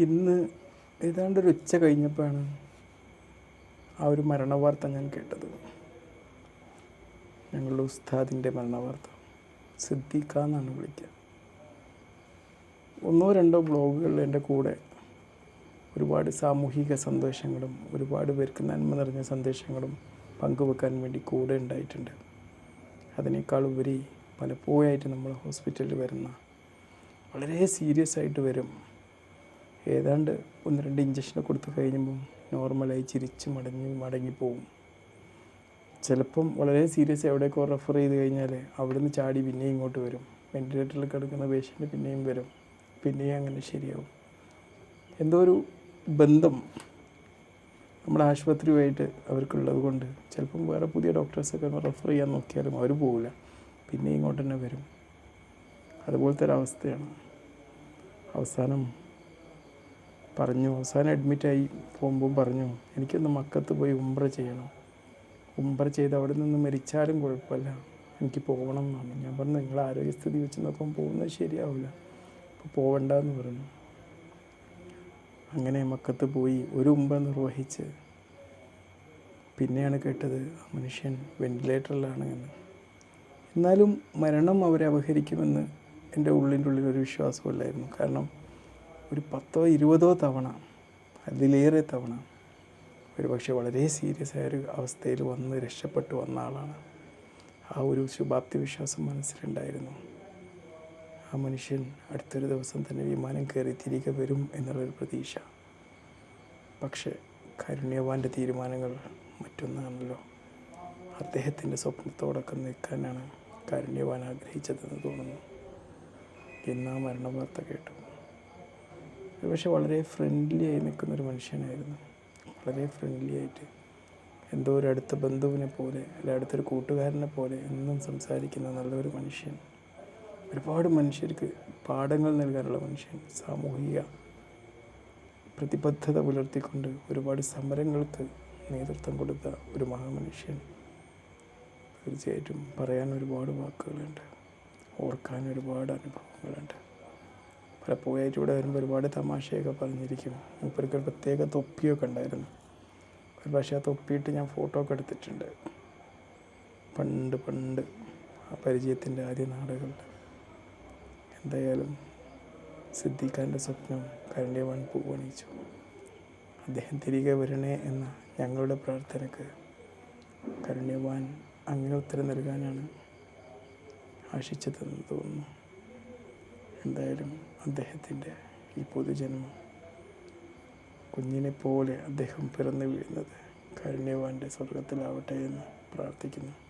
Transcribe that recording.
ഇന്ന് ഏതാണ്ട് ഒരു ഉച്ച കഴിഞ്ഞപ്പോഴാണ് ആ ഒരു മരണവാർത്ത ഞാൻ കേട്ടത്. ഞങ്ങളുടെ ഉസ്താദിന്റെ മരണവാർത്ത. സിദ്ദീഖ എന്നാണ് വിളിക്കുക. ഒന്നോ രണ്ടോ ബ്ലോഗുകളിൽ എന്റെ കൂടെ ഒരുപാട് സാമൂഹിക സന്ദേശങ്ങളും ഒരുപാട് പേർക്ക് നന്മ നിറഞ്ഞ സന്ദേശങ്ങളും പങ്കുവെക്കാൻ വേണ്ടി കൂടെ ഉണ്ടായിട്ടുണ്ട്. അതിനേക്കാൾ ഉപരി പലപ്പോഴായിട്ട് നമ്മൾ ഹോസ്പിറ്റലിൽ വരുന്ന വളരെ സീരിയസ് ആയിട്ട് വരും ഏതാണ്ട് ഒന്ന് രണ്ട് ഇഞ്ചക്ഷൻ കൊടുത്ത് കഴിയുമ്പം നോർമലായി ചിരിച്ച് മടങ്ങി മടങ്ങിപ്പോവും ചിലപ്പം വളരെ സീരിയസ് എവിടേക്കോ റെഫർ ചെയ്ത് കഴിഞ്ഞാൽ അവിടുന്ന് ചാടി പിന്നെയും ഇങ്ങോട്ട് വരും. വെന്റിലേറ്ററിൽ കിടക്കുന്ന പേഷ്യന്റ് പിന്നെയും വരും. പിന്നെയും അങ്ങനെ ശരിയാവും. എന്തോ ഒരു ബന്ധം നമ്മുടെ ആശുപത്രിയുമായിട്ട് അവർക്കുള്ളത് കൊണ്ട് ചിലപ്പം വേറെ പുതിയ ഡോക്ടേഴ്സൊക്കെ റെഫർ ചെയ്യാൻ നോക്കിയാലും അവർ പോവില്ല. പിന്നെ ഇങ്ങോട്ട് തന്നെ വരും. അതുപോലത്തെ ഒരവസ്ഥയാണ് അവസാനം പറഞ്ഞു അവസാനം അഡ്മിറ്റായി പോകുമ്പോൾ പറഞ്ഞു എനിക്കൊന്ന് മക്കത്ത് പോയി ഉംബ്ര ചെയ്യണം. ഉംബ്ര ചെയ്ത് അവിടെ നിന്ന് മരിച്ചാലും കുഴപ്പമില്ല. എനിക്ക് പോകണം എന്നാണ്. ഞാൻ പറഞ്ഞു നിങ്ങളെ ആരോഗ്യസ്ഥിതി വെച്ച് നോക്കുമ്പോൾ പോകുന്നത് ശരിയാവില്ല അപ്പോൾ പോവണ്ടെന്ന് പറഞ്ഞു. അങ്ങനെ മക്കത്ത് പോയി ഒരു ഉമ്പ നിർവഹിച്ച്. പിന്നെയാണ് കേട്ടത് മനുഷ്യൻ വെന്റിലേറ്ററിലാണ് എന്ന്. എന്നാലും മരണം അവരെ അപഹരിക്കുമെന്ന് എന്റെ ഉള്ളിന്റെ ഉള്ളിൽ ഒരു വിശ്വാസമില്ലായിരുന്നു കാരണം ഒരു പത്തോ ഇരുപതോ തവണ അതിലേറെ തവണ ഒരു പക്ഷേ വളരെ സീരിയസ് ആയ ഒരു അവസ്ഥയിൽ വന്ന് രക്ഷപ്പെട്ടു വന്ന ആളാണ്. ആ ഒരു ശുഭാപ്തി വിശ്വാസം മനസ്സിലുണ്ടായിരുന്നു. ആ മനുഷ്യൻ അടുത്തൊരു ദിവസം തന്നെ വിമാനം കയറി തിരികെ വരും എന്നുള്ളൊരു പ്രതീക്ഷ. പക്ഷേ കാരുണ്യവാന്റെ തീരുമാനങ്ങൾ മറ്റൊന്നാണല്ലോ. അദ്ദേഹത്തിന്റെ സ്വപ്നത്തോടൊക്കെ നിൽക്കാനാണ് കാരുണ്യവാൻ ആഗ്രഹിച്ചതെന്ന് തോന്നുന്നു. ഇന്ന് ആ മരണവാർത്ത കേട്ടു. പക്ഷെ വളരെ ഫ്രണ്ട്ലി ആയി നിൽക്കുന്ന ഒരു മനുഷ്യനായിരുന്നു. വളരെ ഫ്രണ്ട്ലി ആയിട്ട് എന്തോ ഒരു അടുത്ത ബന്ധുവിനെ പോലെ അല്ലെ അടുത്തൊരു കൂട്ടുകാരനെ പോലെ എന്നും സംസാരിക്കുന്ന നല്ലൊരു മനുഷ്യൻ. ഒരുപാട് മനുഷ്യർക്ക് പാഠങ്ങൾ നൽകാനുള്ള മനുഷ്യൻ. സാമൂഹിക പ്രതിബദ്ധത പുലർത്തിക്കൊണ്ട് ഒരുപാട് സമരങ്ങൾക്ക് നേതൃത്വം കൊടുത്ത ഒരു മഹാമനുഷ്യൻ. തീർച്ചയായിട്ടും പറയാൻ ഒരുപാട് വാക്കുകളുണ്ട്. ഓർക്കാൻ ഒരുപാട് അനുഭവങ്ങളുണ്ട്. പലപ്പോഴായിട്ട് ഇവിടെ വരുമ്പോൾ ഒരുപാട് തമാശയൊക്കെ പറഞ്ഞിരിക്കും. മൂപ്പർക്ക് ഒരു പ്രത്യേക തൊപ്പിയൊക്കെ ഉണ്ടായിരുന്നു. ഒരു പക്ഷേ ആ തൊപ്പിയിട്ട് ഞാൻ ഫോട്ടോ ഒക്കെ എടുത്തിട്ടുണ്ട്. പണ്ട് പണ്ട് ആ പരിചയത്തിന്റെ ആദ്യ നാടുകളിൽ എന്തായാലും സിദ്ധിക്കാന്റെ സ്വപ്നം കരണ്യവാൻ പൂവണിച്ചു അദ്ദേഹം തിരികെ വരണേ എന്ന ഞങ്ങളുടെ പ്രാർത്ഥനക്ക് കരുണ്യവാൻ അങ്ങനെ ഉത്തരം നൽകാനാണ് ആശിച്ചതെന്ന് തോന്നുന്നു. എന്തായാലും അദ്ദേഹത്തിന്റെ ഈ പൊതുജന്മം. കുഞ്ഞിനെ പോലെ അദ്ദേഹം പിറന്നു വീഴുന്നത് കരുണ്യവാന്റെ സ്വർഗത്തിലാവട്ടെ എന്ന് പ്രാർത്ഥിക്കുന്നു.